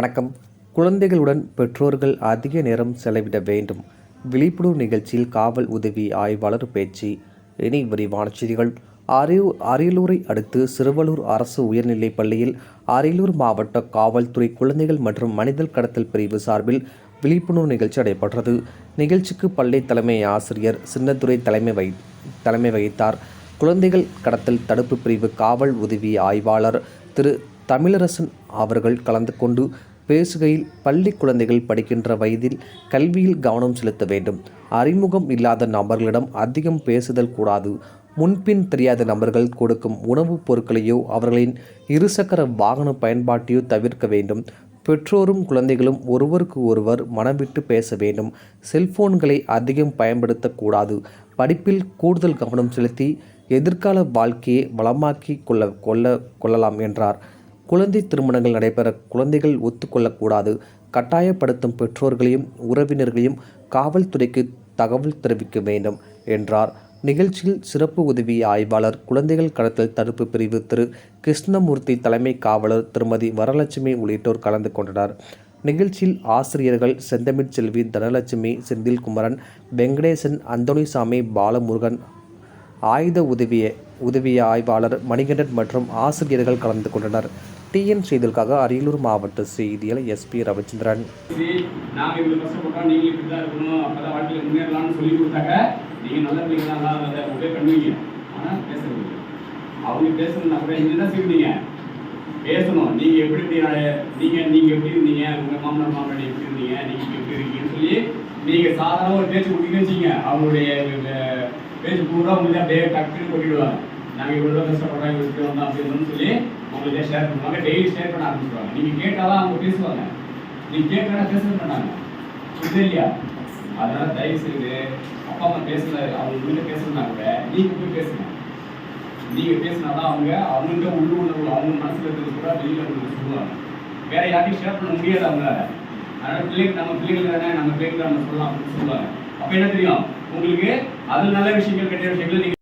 வணக்கம். குழந்தைகளுடன் பெற்றோர்கள் அதிக நேரம் செலவிட வேண்டும். விழிப்புணர்வு நிகழ்ச்சியில் காவல் உதவி ஆய்வாளர் பேச்சு. இனி விரிவான செய்திகள். அரியூ அரியலூரை அடுத்து சிறுவலூர் அரசு உயர்நிலைப் பள்ளியில் அரியலூர் மாவட்ட காவல்துறை குழந்தைகள் மற்றும் மனிதல் கடத்தல் பிரிவு சார்பில் விழிப்புணர்வு நிகழ்ச்சி நடைபெற்றது. நிகழ்ச்சிக்கு பள்ளி தலைமை ஆசிரியர் சின்னத்துறை தலைமை வை தலைமை வகித்தார். குழந்தைகள் கடத்தல் தடுப்பு பிரிவு காவல் உதவி ஆய்வாளர் திரு தமிழரசன் அவர்கள் கலந்து கொண்டு பேசுகையில் பள்ளி குழந்தைகள் படிக்கின்ற வயதில் கல்வியில் கவனம் செலுத்த வேண்டும். அறிமுகம் இல்லாத நபர்களிடம் அதிகம் பேசுதல் கூடாது. முன்பின் தெரியாத நபர்கள் கொடுக்கும் உணவுப் பொருட்களையோ அவர்களின் இருசக்கர வாகன பயன்பாட்டையோ தவிர்க்க வேண்டும். பெற்றோரும் குழந்தைகளும் ஒருவருக்கு ஒருவர் மனவிட்டு பேச வேண்டும். செல்போன்களை அதிகம் பயன்படுத்தக்கூடாது படிப்பில் கூடுதல் கவனம் செலுத்தி எதிர்கால வாழ்க்கையை வளமாக்கி கொள்ள கொள்ள கொள்ளலாம் என்றார். குழந்தை திருமணங்கள் நடைபெற குழந்தைகள் ஒத்துக்கொள்ளக்கூடாது. கட்டாயப்படுத்தும் பெற்றோர்களையும் உறவினர்களையும் காவல்துறைக்கு தகவல் தெரிவிக்க வேண்டும் என்றார். நிகழ்ச்சியில் சிறப்பு உதவி ஆய்வாளர் குழந்தைகள் கடத்தல் தடுப்பு பிரிவு திரு. கிருஷ்ணமூர்த்தி தலைமை காவலர் திருமதி வரலட்சுமி உள்ளிட்டோர் கலந்து கொண்டனர். நிகழ்ச்சியில் ஆசிரியர்கள் செந்தமிழ் செல்வி தனலட்சுமி செந்தில்குமரன் வெங்கடேசன் அந்தோணிசாமி பாலமுருகன் ஆயுத உதவிய உதவி ஆய்வாளர் மணிகண்டன் மற்றும் ஆசிரியர்கள் கலந்து கொண்டனர். டிஎன் செய்திகளுக்காக அரியலூர் மாவட்ட செய்தியாளர் எஸ்பி ரவிச்சந்திரன். சரி நாங்க இவ்வளவு கஷ்டப்பட்டோம் நீங்க இப்படி தான் இருக்கணும். அப்பதான் வாழ்க்கையில முன்னேறலாம்னு சொல்லி கொடுத்தாக்க நீங்க நல்ல பிள்ளைங்க தான் அதை ஒரே பண்ணுவீங்க. ஆனா பேசுறது அவங்க பேசணும்னா கூட நீங்க என்ன செய்வீங்க? பேசணும். நீங்கள் எப்படி இருந்தீங்க? நீங்கள் நீங்க எப்படி இருந்தீங்க? உங்கள் மாமனார் மாமனாடி எப்படி இருந்தீங்க? நீங்கள் எப்படி இருக்கீங்கன்னு சொல்லி நீங்கள் சாதாரண ஒரு பேச்சு கொடுத்தீங்கன்னு வச்சுங்க அவங்களுடைய அஹ், பேச்சு பூரா உங்களுக்கு அப்படியே டக்குன்னு கொட்டிடுவாங்க. நாங்கள் இவ்வளோ கஷ்டப்படுறோம் இப்படி வந்தோம் அப்படின்னு சொல்லி உங்களுக்கு ஷேர் பண்ணுவாங்க. டெய்லி ஷேர் பண்ண ஆரம்பிச்சுருவாங்க. நீங்கள் கேட்டாதான் அவங்க பேசுவாங்க. நீ கேட்கறா பேச மாட்டாங்க புரியுது இல்லையா? அதனால தயவு செய்து அப்பா அம்மா பேசல அவங்க கிட்ட பேசணும்னா கூட நீங்க போய் பேசுங்க. நீங்கள் பேசினாதான் அவங்க அவங்கள்ட்ட உள்ள அவங்க மனசில் இருக்கிறது கூட வெளியில் உங்களுக்கு சொல்லுவாங்க. வேற யார்ட்டையும் ஷேர் பண்ண முடியாது அவங்களால. அதனால பிள்ளைங்க நம்ம பிள்ளைகள் தானே நம்ம பிள்ளைங்க நம்ம சொல்லலாம் அப்படின்னு சொல்லுவாங்க. அப்போ என்ன தெரியும்? உங்களுக்கு அது நல்ல விஷயங்கள் கெட்ட விஷயங்கள் நீங்கள்